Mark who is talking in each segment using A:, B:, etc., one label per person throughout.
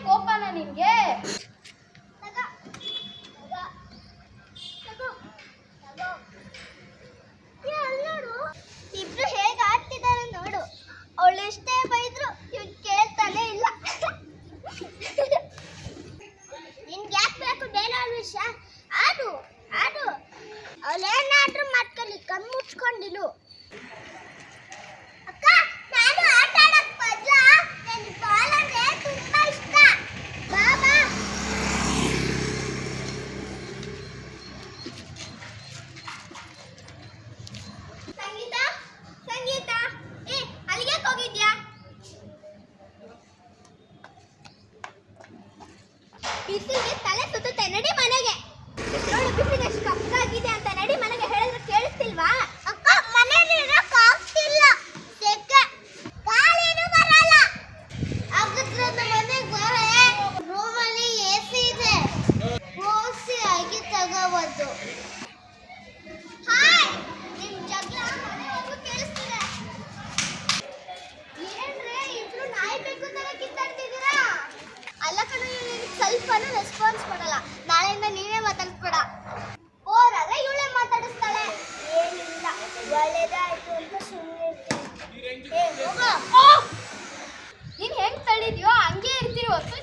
A: copa ಇವತ್ತು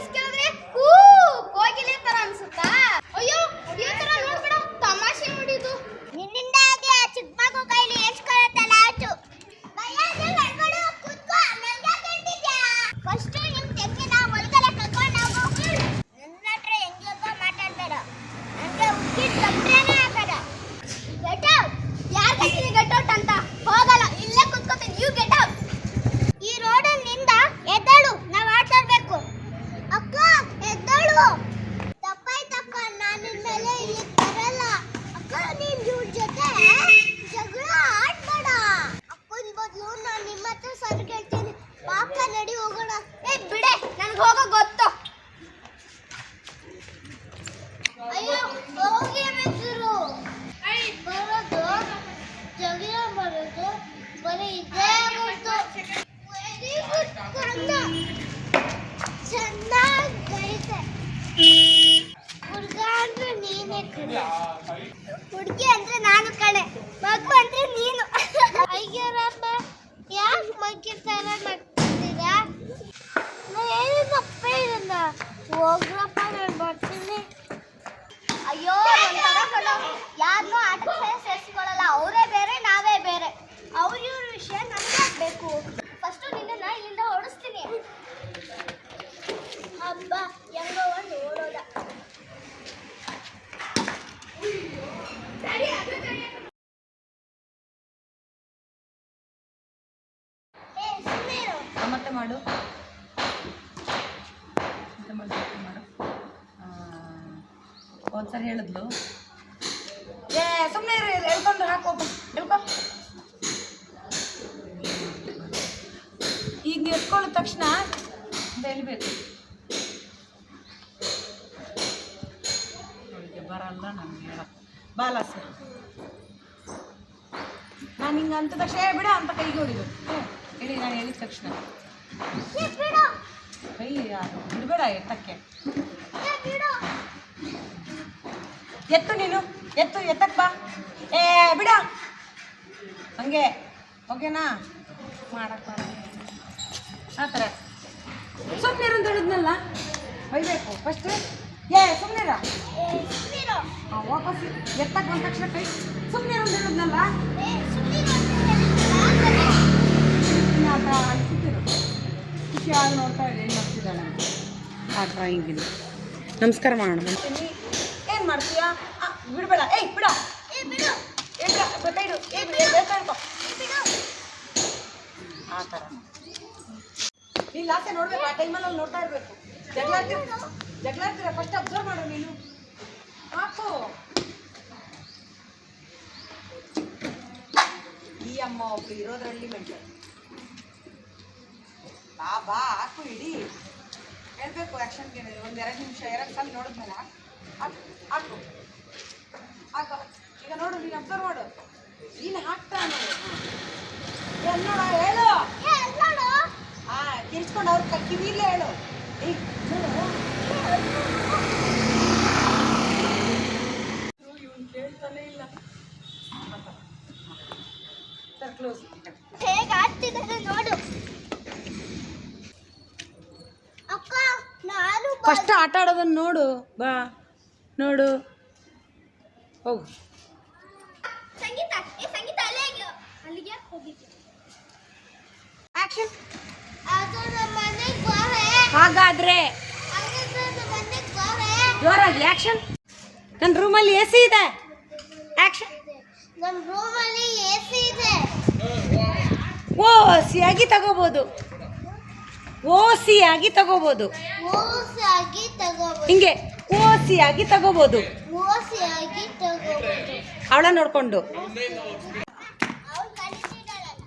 A: es que abre ನಡಿ ಹೋಗೋಣ ಏ ಬಿಡೆ ನನ್ಗೆ ಹೋಗೋ ಗೊತ್ತು ಅಯ್ಯೋ ಹೋಗಿ ಮಿತ್ರರು ಬರೋದು ಜಗಳ ಬರೋದು ಬರೀ ಇದೇ ಆಗೋಯ್ತು ವೆರಿ ಗುಡ್ ಕಂದ ಚೆನ್ನಾಗೈತೆ ಹುಡುಗ ಅಂದ್ರೆ ನೀನೇ ಕಣೆ ಹುಡುಗಿ ಅಂದ್ರೆ ನಾನು ಕಣೆ ಮಗು ಅಂದ್ರೆ ನೀನು ಅಯ್ಯರಪ್ಪ ಯಾಕೆ ಮಗ್ಗಿ ತರ ನಗ್ತಿದ್ದೀರಾ ನಾ ಏನು ತಪ್ಪ ಇರಲ್ಲ ಹೋಗ್ರಪ್ಪ ನಾನು ಬರ್ತೀನಿ ಅಯ್ಯೋ ಒಂಥರ ಕಣ ಯಾರನ್ನೂ ಆಟಕ್ಕೆ ಸೇರಿಸ್ಕೊಳ್ಳಲ್ಲ ಅವರೇ ಬೇರೆ ನಾವೇ ಬೇರೆ ಅವ್ರ ಇವ್ರ ವಿಷಯ ನನಗೆ ಬೇಕು ಫಸ್ಟು ನಿನ್ನ ಇಲ್ಲಿಂದ ಓಡಿಸ್ತೀನಿ. ಹಬ್ಬ ಹೆಂಗೋ ಒಂದು ಓಡೋದ
B: ಮತ್ತೆ ಮಾಡು. ಹೇಳಿದ್ಲು. ಏ ಸುಮ್ಮನೆ ಹೇಳ್ಕೊಂಡು ಹಾಕು ಹೇಳ್ಕೊ. ಎತ್ಕೊಳ್ಳಿದ ತಕ್ಷಣ ಬೆಳಿಬೇಕು ಅವಳಿಗೆ ಬರಲ್ಲ ನನಗೆ ಬಾಲ ಬಾಲಸ ನಾನು ಹಿಂಗೆ ಅಂತ ತಕ್ಷಣ ಏ ಬಿಡ ಅಂತ ಕೈಗೆ ಹೊಡಿಬೇಕು ಏ, ಹೇಳಿ ನಾನು ಹೇಳಿದ ತಕ್ಷಣ. ಕೈ ಯಾರು? ಬಿಡಬೇಡ ಎತ್ತಕ್ಕೆ. ಎತ್ತು ನೀನು. ಎತ್ತು ಎತ್ತಕ್ಕೆ ಬಾ. ಏ ಬಿಡ. ಹಂಗೆ ಓಕೆನಾ ಮಾಡಕ್ಕೆ. ಆ ಥರ. ಅಂತ ಹೇಳಿದ್ನಲ್ಲ ಒಯ್ಬೇಕು. ಫಸ್ಟ್ ಏ? ಸುಮ್ಮನಿರ. ವಾಪಸ್ ಎತ್ತಕ್ಕೆ ಬಂದ ತಕ್ಷಣ ಕೈ ಅಂತ ಹೇಳಿದ್ನಲ್ಲ ಖುಷಿಯಾಗಿ ನೋಡ್ತಾ ಏನು ಮಾಡ್ತಿದ್ದಾಳೆ. ಆ ನಮಸ್ಕಾರ ಮಾಡೋಣ. ಏಯ್ ಬಿಡ.
A: ಏ, ಬಿಡು.
B: ಏ ಗೊತ್ತಾಯ್ತು ಏ. ಆ ಥರ. ನೀನು ಲಾಸ್ಟ್ ನೋಡ್ಬೇಕು ಆ ಟೈಮಲ್ಲಿ ಅಲ್ಲಿ ನೋಡ್ತಾ ಇರಬೇಕು. ಜಗಳ ಆಡ್ತೀರ? ಜಗಳ ಆಡ್ತೀರ? ಫಸ್ಟ್ ಅಬ್ಸರ್ವ್ ಮಾಡು ನೀನು. ಹಾಕು. ಈ ಅಮ್ಮ ಒಬ್ರು ಇರೋದ್ರಲ್ಲಿ ಮೆಂಟಲ್. ಬಾ ಬಾ ಹಾಕು ಇಡಿ. ಹೇಳ್ಬೇಕು ಆ್ಯಕ್ಷನ್ಗೆ ಒಂದು ಎರಡು ನಿಮಿಷ ಎರಡು ಸಲ ನೋಡಿದ್ಮೇಲೆ. ಹಾಕು ಹಾಕು. ಹಾಕು. ಈಗ ನೋಡು ನೀನು ಅಬ್ಸರ್ವ್ ಮಾಡು. ನೀನು ಹಾಕ್ತಾ ನೋಡು ಹೇಳು. ಆ ಕಿರ್ಚ್ಕೊಂಡು ಅವ್ರ ಕಿವಿಲೇ ಹೇಳು.
A: ಹೇಗ್ ಆಡ್ತಿದ್ದಾರೆ ನೋಡು. ಅಕ್ಕ ನಾನು ಬ-
B: ಫಸ್ಟ್ ಆಟ ಆಡೋದನ್ನ ನೋಡು. ಬಾ. ನೋಡು. ಹೋಗು.
A: ಸಂಗೀತ ಏ ಸಂಗೀತ ಅಲ್ಲೇ. ಅಲ್ಲಿಗೆ ಹೋಗಿ ಹೋಗಿದ್ದೆ
B: ಆಕ್ಷನ್
A: ಅದು ನಮ್ಮ ಮನೆಗ್ ಬಾರೆ
B: ಹಾಗಾದ್ರೆ ಜೋರಾಗಿ ಆಕ್ಷನ್ ನನ್ನ ರೂಮಲ್ಲಿ ಎ ಸಿ ಇದೆ. ಆಕ್ಷನ್
A: ರೂಮಲ್ಲಿ ಎ ಸಿ ಇದೆ
B: ಓ ಸಿ ಆಗಿ ತಗೋಬೋದು. ಓ ಸಿ ಆಗಿ ತಗೋಬೋದು. ಹಿಂಗೆ ಓ ಸಿ ಆಗಿ
A: ಓಸಿಯಾಗಿ ತಗೋಬೋದು.
B: ಅವಳ ನೋಡ್ಕೊಂಡು.
A: ಅವ್ಳು ಕಲಿತಿದ್ದಾಳಲ್ಲ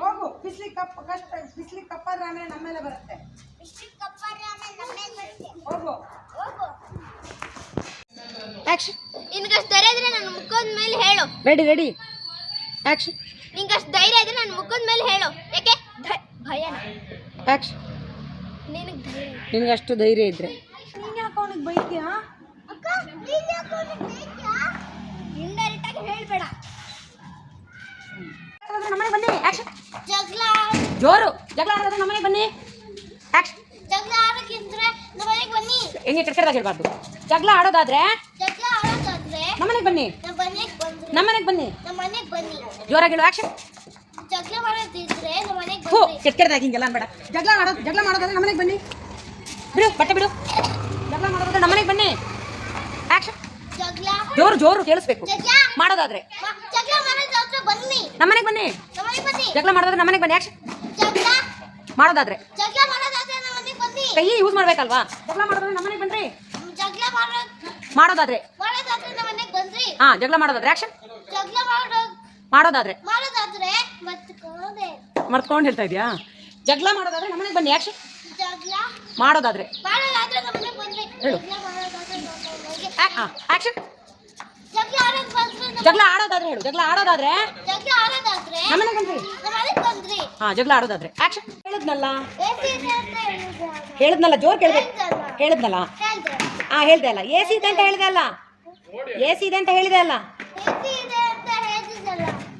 C: ಹೋಗು ಬಿಸ್ಲಿಗೆ ಕಪ್ಪ ಕಷ್ಟ ಬಿಸ್ಲಿಗೆ ಕಪ್ಪಾದ್ರೆ ಆಮೇಲೆ ನಮ್ಮ ಮೇಲೆ ಬರುತ್ತೆ. ಹೋಗು.
A: ಹೋಗು
B: ಆಕ್ಷನ್.
A: ನಿನ್ಗಷ್ಟು ಧೈರ್ಯ ಇದ್ರೆ ನನ್ನ ಮುಖದ ಮೇಲೆ ಹೇಳು.
B: ರೆಡಿ ರೆಡಿ ಆಕ್ಷನ್
A: ನಿಂಗಷ್ಟು ಧೈರ್ಯ ಇದ್ರೆ ನನ್ನ ಮುಖದ ಮೇಲೆ ಹೇಳು. ಯಾಕೆ? ಭಯ ಭಯನ.
B: ಆಕ್ಷನ್
A: ನಿನಗೆ ಧೈರ್ಯ
B: ನಿನಗೆ ಅಷ್ಟು ಧೈರ್ಯ ಇದ್ರೆ.
C: ನೀನು ಯಾಕೆ ಅವನಿಗೆ ಬೈಕ್ಯಾ
A: ಅಕ್ಕ ನೀನ್ ಯಾಕೆ ಅವ್ನಿಗೆ ಬೇಕ್ಯಾ ಇಂಡೈರೆಕ್ಟ್ ಆಗಿ ಹೇಳ್ಬೇಡ
B: ನಮ್ಮನೆ ಬನ್ನಿ ಆಕ್ಷನ್
A: ಜಗಳ
B: ಜೋರು ಜಗಳ ಆಡೋದು ನಮ್ಮನೆ ಬನ್ನಿ ಆಕ್ಷನ್
A: ಜಗಳ ಆಡೋಕ್ಕಿದ್ರೆ ನಮ್ಮ ಮನೆಗೆ ಬನ್ನಿ.
B: ಹೆಂಗೆ ಕೆಟ್ಟದಾಗ ಹೇಳ್ಬಾರ್ದು ಜಗಳ ಆಡೋದಾದ್ರೆ
A: ಜಗಳ ಆಡೋದಾದ್ರೆ
B: ನಮ್ಮನೆಗೆ ಬನ್ನಿ. ನಮ್ಮನೆಗೆ ಬನ್ನಿ.
A: ನಮ್ಮ ಮನೆಗೆ ಬನ್ನಿ.
B: ಜೋರಾಗಿ ಹೇಳು ಆಕ್ಷನ್
A: ಜಗಳ ಮಾಡೋದಿದ್ರೆ ನಮ್ಮ ಮನೆಗೆ
B: ಹೋ
A: ಬನ್ನಿ.
B: ಕೆಟ್ಟ ಕೆಟ್ಟದಾಗ ಹಿಂಗೆಲ್ಲ ಅನ್ಬೇಡ. ಜಗಳ ಆಡೋದು ಜಗಳ ಮಾಡೋದಾದ್ರೆ ನಮ್ಮನೆಗೆ ಬನ್ನಿ. ಬಿಡು ಬಟ್ಟೆ ಬಿಡು ಜಗಳ ಮಾಡೋದಾದ್ರೆ ನಮ್ಮನೆಗೆ ಬನ್ನಿ ಆಕ್ಷನ್
A: ಜಗಳ
B: ಜೋರು ಕೇಳಿಸ್ಬೇಕು. ಮಾಡೋದಾದ್ರೆ. ನಮ್ಮನೆಗೆ ಬನ್ನಿ. ಜಗಳ ಮಾಡೋದಾದ್ರೆ ನಮ್ಮನೆಗೆ ಬನ್ನಿ.
A: ಯಾಕೆ
B: ಮಾಡೋದಾದ್ರೆ. ಕೈ ಯೂಸ್ ಮಾಡ್ಬೇಕಲ್ವಾ? ಜಗಳ ಮಾಡೋದಾದ್ರೆ ನಮ್ಮನೆಗೆ ಬನ್ರಿ. ಮಾಡೋದಾದ್ರೆ. ಹಾ ಜಗಳ ಮಾಡೋದಾದ್ರೆ. ಆಕ್ಷನ್ ಮಾಡೋದಾದ್ರೆ. ಮರ್ತ್ಕೊಂಡು. ಹೇಳ್ತಾ ಇದೀಯಾ? ಜಗಳ ಮಾಡೋದಾದ್ರೆ ನಮ್ಮನೆಗೆ ಬನ್ನಿ. ಆಕ್ಷನ್ ಮಾಡೋದಾದ್ರೆ. ಹೇಳು. ಆಕ್ಷನ್
A: ಜಗಳ
B: ಆಡೋದಾದ್ರೆ ಹೇಳು ಜಗಳ ಆಡೋದಾದ್ರೆ?
A: ಜಗಳ ಆಡೋದಾದ್ರೆ
B: ನಮ್ಮನೆಗೆ ಬನ್ರಿ
A: ನಮ್ಮ ಮನೆಗೆ ಬಂದ್ರಿ.
B: ಹಾ ಜಗಳ ಆಡೋದಾದ್ರೆ. ಆಕ್ಷನ್ ಹೇಳಿದ್ನಲ್ಲ? ಹೇಳಿದ್ನಲ್ಲ ಜೋರ್ ಕೇಳ್ಬೇಕು ಹೇಳಿದ್ನಲ್ಲ? ಹಾ ಹೇಳ್ದೆ ಅಲ್ಲ. ಎ ಸಿ ಇದೆ ಅಂತ ಹೇಳಿದೆ ಅಲ್ಲ? ಎ ಸಿ ಇದೆ ಅಂತ ಹೇಳಿದೆ ಅಲ್ಲ?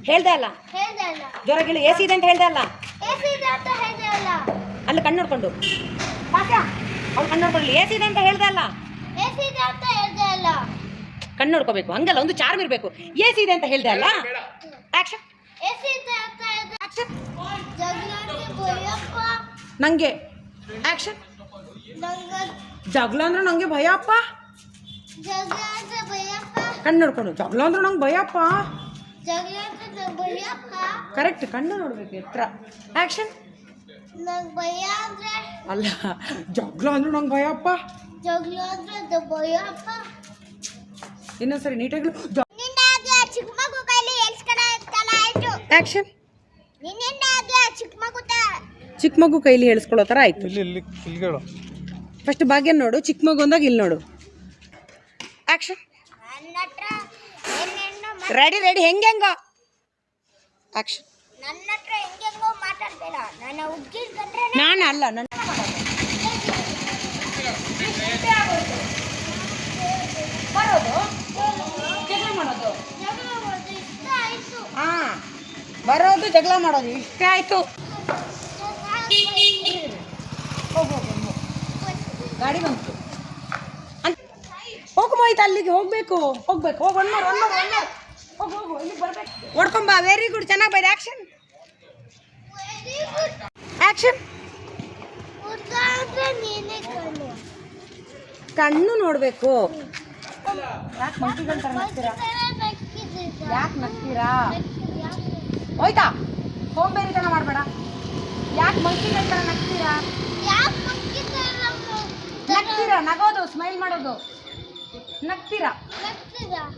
B: ಹೇಳ್ದೆ ಅಲ್ಲ? ಜೋರಾಗಿ ಹೇಳು. ಎ ಸಿ ಇದೆ ಅಂತ ಹೇಳ್ದೆ ಅಲ್ಲ?
A: ಅಲ್ಲ.
B: ಕಣ್ಣು ನೋಡ್ಕೊಂಡು. ಅವ್ಳು ಕಣ್ಣು ನೋಡ್ಕೊಳ್ಳಿ ಎ ಸಿ ಇದೆ ಅಂತ ಹೇಳ್ದೆ ಅಲ್ಲ. ಕಣ್ಣು ನೋಡ್ಕೋಬೇಕು. ಹಂಗಲ್ಲ ಒಂದು ಚಾರ್ಮ್ ಇರಬೇಕು. ಎ ಸಿ ಇದೆ ಅಂತ ಹೇಳಿದೆ. ಅಲ್ಲ ಆಕ್ಷನ್
A: ಭಯಪ್ಪ.
B: ನಂಗೆ ಆಕ್ಷನ್
A: ನಂಗ
B: ಜಗಳ ಅಂದ್ರೆ ನಂಗೆ
A: ಭಯಪ್ಪ.
B: ಕಣ್ಣು ನೋಡ್ಕೊಂಡು. ಜಗಳ ಅಂದ್ರೆ ನಂಗೆ
A: ಭಯಪ್ಪ.
B: ಕರೆಕ್ಟ್ ಕಣ್ಣು ನೋಡ್ಬೇಕು ಎತ್ತರ ಆಕ್ಷನ್
A: ನಂಗ್ ಭಯ ಅಂದ್ರೆ
B: ಅಲ್ಲ ಜಗಳ ಅಂದ್ರೆ ನಂಗೆ ಭಯ ಅಪ್ಪ
A: ಜಗಳ ಅಂದ್ರೆ ಭಯ ಭಯಪ್ಪ.
B: ಇನ್ನೊಂದ್ಸರಿ ನೀಟಾಗಿ
A: ನಿನ್ನಿಂದಾಗಿ ಆ ಚಿಕ್ಕ ಮಗು ಕೈಲಿ ಎಲ್ಸ್ಕೊಳ ಆಯ್ತು.
B: ಆಕ್ಷನ್
A: ನಿನ್ನಿಂದಾಗಿ ಆ ತ-
B: ಚಿಕ್ಕ ಕೈಲಿ ಹೇಳಿಸ್ಕೊಳ್ಳೋ ಥರ ಆಯ್ತು.
D: ಇಲ್ಲಿ ಇಲ್ಲಿ ಇಲ್ಗೇಳು
B: ಫಸ್ಟ್ ಭಾಗ್ಯ ನೋಡು ಚಿಕ್ಕ ಮಗು ಅಂದಾಗ ಇಲ್ಲಿ ನೋಡು.
A: ಹತ್ರ
B: ರೆಡಿ ರೆಡಿ ಹೆಂಗೆ ಹೆಂಗ ನಾನು ಅಲ್ಲ ನನ್ನ ಬರೋದು. ಜಗಳ ಮಾಡೋದು ಹಾ ಬರೋದು ಜಗಳ ಮಾಡೋದು ಇಷ್ಟ ಆಯ್ತು. ಗಾಡಿ ಬಂತು. ಹೋಗು ಮೋಯ್ತು ಅಲ್ಲಿಗೆ ಹೋಗ್ಬೇಕು ಹೋಗ್ಬೇಕು. ಹೋಗಿ one more one more one more ಹೋಗು ಹೋಗು ಇಲ್ಲಿ ಬರ್ಬೇಕು. ಹೊಡ್ಕೊಂಬ ವೆರಿ ಗುಡ್ ಚೆನ್ನಾಗಿ ಬೈ ಆಕ್ಷನ್ ಆಕ್ಷನ್
A: ಕಣ್ಣು
B: ನೋಡಬೇಕು. ಯಾಕೆ ಥರ ನಗ್ತೀರಾ ಯಾಕೆ ನಗ್ತೀರಾ ಹೋಯ್ತಾ? ಹೋಗ್ಬೇರಿತನ ಮಾಡಬೇಡ. ಯಾಕೆ ಥರ ನಗ್ತೀರಾ ನಗ್ತೀರಾ? ನಗೋದು ಸ್ಮೈಲ್ ಮಾಡೋದು. ನಗ್ತೀರಾ?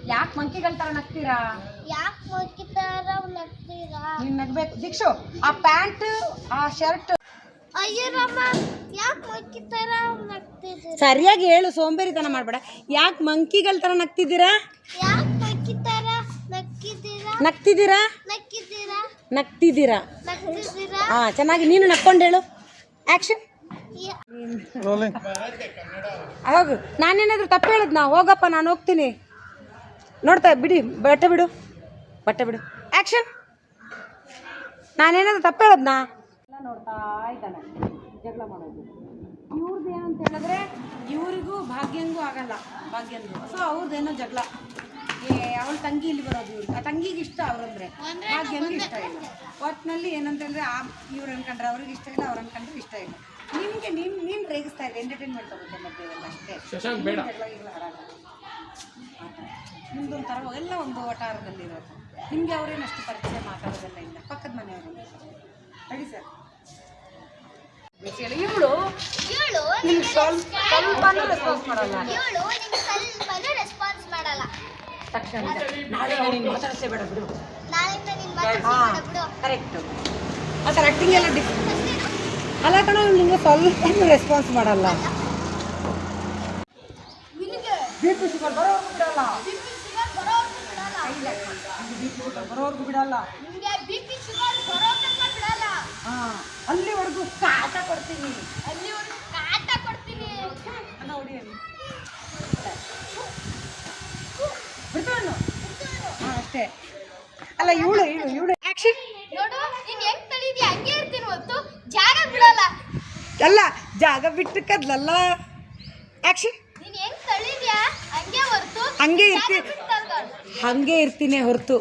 B: ಯಾಕೆ ಮಂಕಿಗಳ ಥರ ನಗ್ತೀರಾ?
A: ಯಾಕೆ ಮಕ್ಕಿದಾರ ನಗ್ತೀರಾ?
B: ನೀನು ನಗ್ಬೇಕು. ದೀಕ್ಷು ಆ ಪ್ಯಾಂಟ್ ಆ ಶರ್ಟ್ ಸರಿಯಾಗಿ ಹೇಳು ಸೋಂಬೇರಿತನ ಮಾಡಬೇಡ. ಯಾಕೆ ಮಂಕಿಗಳ ತರ ನಗ್ತಿದ್ದೀರಾ? ನಗ್ತಿದ್ದೀರಾ? ನಗ್ತಿದ್ದೀರಾ? ಹಾ ಚೆನ್ನಾಗಿ ನೀನು ನಕ್ಕೊಂಡು ಹೇಳು. ಆಕ್ಷನ್ ಹೋಗು ನಾನೇನಾದ್ರೂ ತಪ್ಪು ಹೇಳಿದ್ನಾ ಹೋಗಪ್ಪ ನಾನು ಹೋಗ್ತೀನಿ. ನೋಡ್ತಾ ಬಿಡಿ ಬಟ್ಟೆ ಬಿಡು. ಬಟ್ಟೆ ಬಿಡು. ಆ್ಯಕ್ಷನ್ ನಾನೇನಾದ್ರೂ ತಪ್ಪು ಹೇಳದ್ನಾ ನೋಡ್ತಾ ಇದ್ದಾನೆ. ಜಗಳ ಮಾಡೋದು. ಇವ್ರದ್ದು ಏನಂತ ಹೇಳಿದ್ರೆ ಇವರಿಗೂ ಭಾಗ್ಯಂಗೂ ಆಗಲ್ಲ. ಭಾಗ್ಯಂಗೂ. ಸೊ ಅವ್ರದ್ದೇನೋ ಜಗಳ. ಏ ಅವಳ ತಂಗಿ ಇಲ್ಲಿ ಬರೋದು ಇವ್ರಿಗೆ ಆ ತಂಗಿಗೆ ಇಷ್ಟ ಅವ್ರಂದ್ರೆ. ಭಾಗ್ಯಂಗೆ ಇಷ್ಟ ಇಲ್ಲ. ಒಟ್ಟಿನಲ್ಲಿ ಏನಂತ ಹೇಳಿದ್ರೆ ಆ ಇವ್ರು ಅನ್ಕೊಂಡ್ರೆ ಅವ್ರಿಗೆ ಇಷ್ಟ ಇಲ್ಲ ಅವ್ರು ಅನ್ಕೊಂಡ್ರೆ ಇಷ್ಟ ಇಲ್ಲ. ನಿಮಗೆ ನಿಮ್ ನೀನು ರೇಗಿಸ್ತಾ ಇದೆ ಎಂಟರ್ಟೈನ್ಮೆಂಟ್ ತಗೋತೆ ಮಧ್ಯದಲ್ಲಿ ಅಷ್ಟೇ. ನಿಮ್ದೊಂದು ನಿಮ್ದೊಂಥರ ಎಲ್ಲ ಒಂದು ವಟಾರದಲ್ಲಿ ಇರೋದು ನಿಮಗೆ ಅವ್ರೇನಷ್ಟು ಪರಿಚಯ ಮಾತಾಡೋದೆಲ್ಲ ಇಲ್ಲ. ಪಕ್ಕದ ಮನೆಯವರು. ಸರಿ ಸರ್. ಇವಳು
A: ಇವಳು
B: ನಿಮ್ಗೆ ಸ್ವಲ್ಪ ಸ್ವಲ್ಪನೂ ರೆಸ್ಪಾನ್ಸ್ ಮಾಡಲ್ಲ.
A: ಇವಳು ನಿಮ್ಗೆ ಸ್ವಲ್ಪನೂ ರೆಸ್ಪಾನ್ಸ್ ಮಾಡಲ್ಲ.
B: ತಕ್ಷಣ. ನಾಳೆ ನೀನು ಮಾತಾಡಿಸೇ ಬೇಡ ಬಿಡು.
A: ನಾಳೆಯಿಂದ ನಿನ್
B: ಹಾ
A: ಮಾತಾಡ್ಸಿ ಬಿಡು
B: ಕರೆಕ್ಟ್ ಆ ಥರ ಎಲ್ಲ ಡಿಫ್ ಅಲ್ಲ ಕಣ ನಿಮಗೆ ಸ್ವಲ್ಪ ರೆಸ್ಪಾನ್ಸ್ ಮಾಡಲ್ಲ. ಬಿ ಪಿ ಶುಗರ್ ಬರೋವರೆಗೂ ಬಿಡಲ್ಲ.
C: ಬರೋರ್ಗು
B: ಬಿ ಪಿ ಶುಗರ್ ಬರೋವರೆಗೂ ಬಿಡಲ್ಲ
C: ಶುಗರ್ ಬರೋ ತನಕ ಬಿಡಲ್ಲ
B: ಹಾಂ ಅಲ್ಲಿವರೆಗೂ ಕಾಟ ಕೊಡ್ತೀನಿ.
C: ಅಲ್ಲಿವರೆಗೂ ಕಾಟ ಕೊಡ್ತೀನಿ.
B: ನೋಡಿ ಅಲ್ಲಿ ಬಿಡ್ತಾನು ಅಷ್ಟೇ. ಅಲ್ಲ ಇವಳು ಇವಳು ಇವಳು. ಆ್ಯಕ್ಷನ್
C: ನೋಡು ನೀನ್ ಹೆಂಗ್ ತಳಿದ್ಯಾ? ಹಂಗೆ ಇರ್ತೀನಿ ಹೊತ್ತು. ಜಾಗ ಬಿಡಲ್ಲ.
B: ಅಲ್ಲ ಜಾಗ ಬಿಟ್ಟು ಕದ್ಲಲ್ಲ. ಆ್ಯಕ್ಷನ್
C: ನೀನ್ ಹೆಂಗ್ ತಳಿದ್ಯಾ? ಹಂಗೆ
B: ಇರ್ತೀನಿ ಹಾಗೆ ಇರ್ತೀನಿ ಹೊರತು.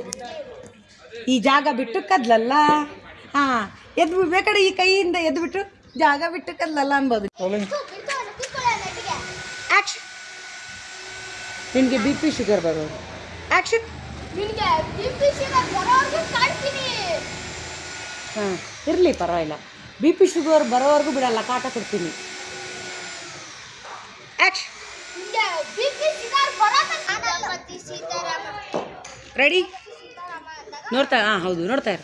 B: ಈ ಜಾಗ ಬಿಟ್ಟು ಕದ್ಲಲ್ಲ. ಹಾಂ ಎದ್ದು ಬೇಕಾದ್ರೆ ಈ ಕೈಯಿಂದ ಎದ್ದು ಬಿಟ್ಟು ಜಾಗ ಬಿಟ್ಟು ಕಲ್ಲಲ್ಲ ಅನ್ಬೋದು ನಿನ್ಗೆ. ನಿನಗೆ ಬಿ ಪಿ ಶುಗರ್ ಬರೋದು ಹಾಂ ಇರಲಿ ಪರವಾಗಿಲ್ಲ. ಬಿ ಪಿ ಶುಗರ್ ಬರೋವರೆಗೂ ಬಿಡಲ್ಲ ಕಾಟ ಕೊಡ್ತೀನಿ. ರೆಡಿ ನೋಡ್ತಾ ಹಾಂ ಹೌದು ನೋಡ್ತಾ ಇರು.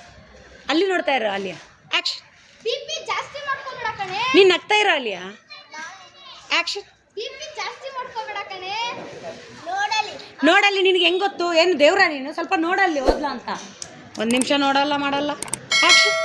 B: ಅಲ್ಲಿ ನೋಡ್ತಾ ಇರು ಅಲ್ಲಿಯ ಆ್ಯಕ್ಷನ್
C: ಬಿಪಿ ಜಾಸ್ತಿ ಮಾಡ್ಕೊಬೇಡ ಕಣೆ
B: ನೀನು ನಗ್ತಾ ಇರ ಅಲ್ಲಿಯ? ಆ್ಯಕ್ಷನ್ ನೋಡಲ್ಲಿ ನಿನಗೆ ಹೆಂಗೆ ಗೊತ್ತು? ಏನು ದೇವ್ರ ನೀನು? ಸ್ವಲ್ಪ ನೋಡಲ್ಲಿ ಓದ್ಲಾ ಅಂತ. ಒಂದು ನಿಮಿಷ ನೋಡಲ್ಲ ಮಾಡಲ್ಲ. ಆ್ಯಕ್ಷನ್